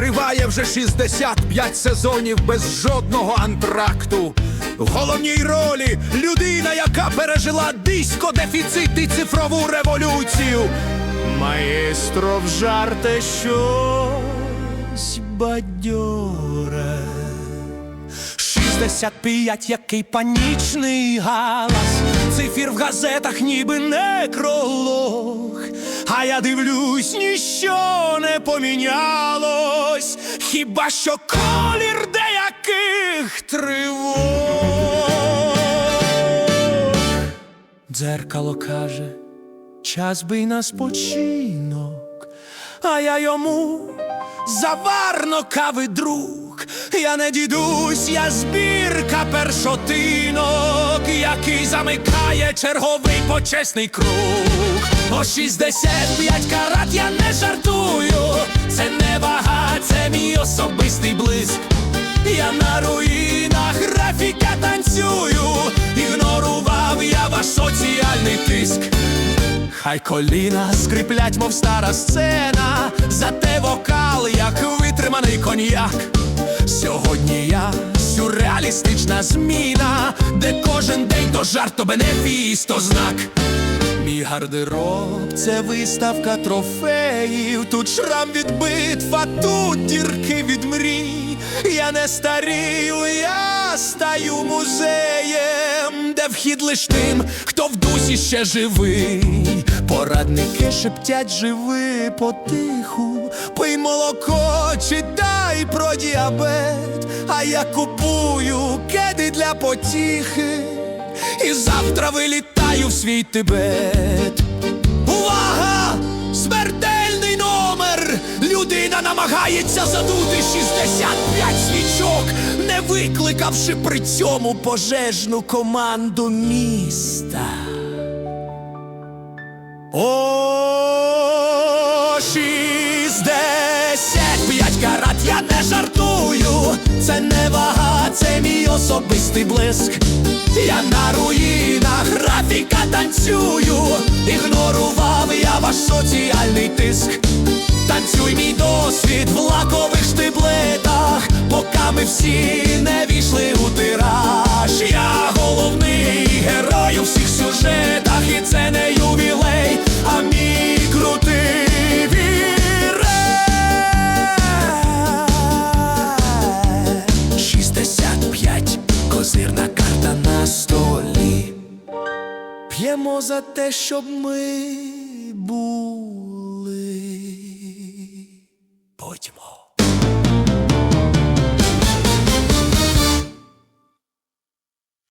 триває вже 65 сезонів без жодного антракту. В головній ролі людина, яка пережила дисько дефіцит і цифрову революцію. Маестро в жарте щось бадьоре. 65, який панічний галас, цифір в газетах ніби некролог. А я дивлюсь, ніщо не помінялось, хіба що колір деяких тривог. Дзеркало каже, час би й на спочинок, а я йому заварно кави друг. Я не дідусь, я збірка першотинок, який замикає черговий почесний круг. О 65 карат я не жартую, це не вага, це мій особистий блиск. Я на руїнах графіка танцюю, ігнорував я ваш соціальний тиск. Хай коліна скриплять, мов стара сцена, зате вокал, як витриманий коньяк. Сьогодні я сюрреалістична зміна, де кожен день то жарт, то бенефіс, то знак. Мій гардероб це виставка трофеїв. Тут шрам від битв, а тут дірки від мрій. Я не старію, я стаю музеєм, де вхід лиш тим, хто в дусі ще живий. Порадники шептять, живи потиху, пий молоко, читай про діабет, а я купую кеди для потіхи. І завтра вилітаю в свій Тибет. Увага! Смертельний номер! Людина намагається задути 65 свічок, не викликавши при цьому пожежну команду міста. О, 65 карат я не жартую, це не вага, це мій особистий блиск. Я на руїнах графіка танцюю, ігнорував я ваш соціальний тиск. Танцюй мій досвід в лакових штиблетах, поки ми всі не П'ємо за те, щоб ми були.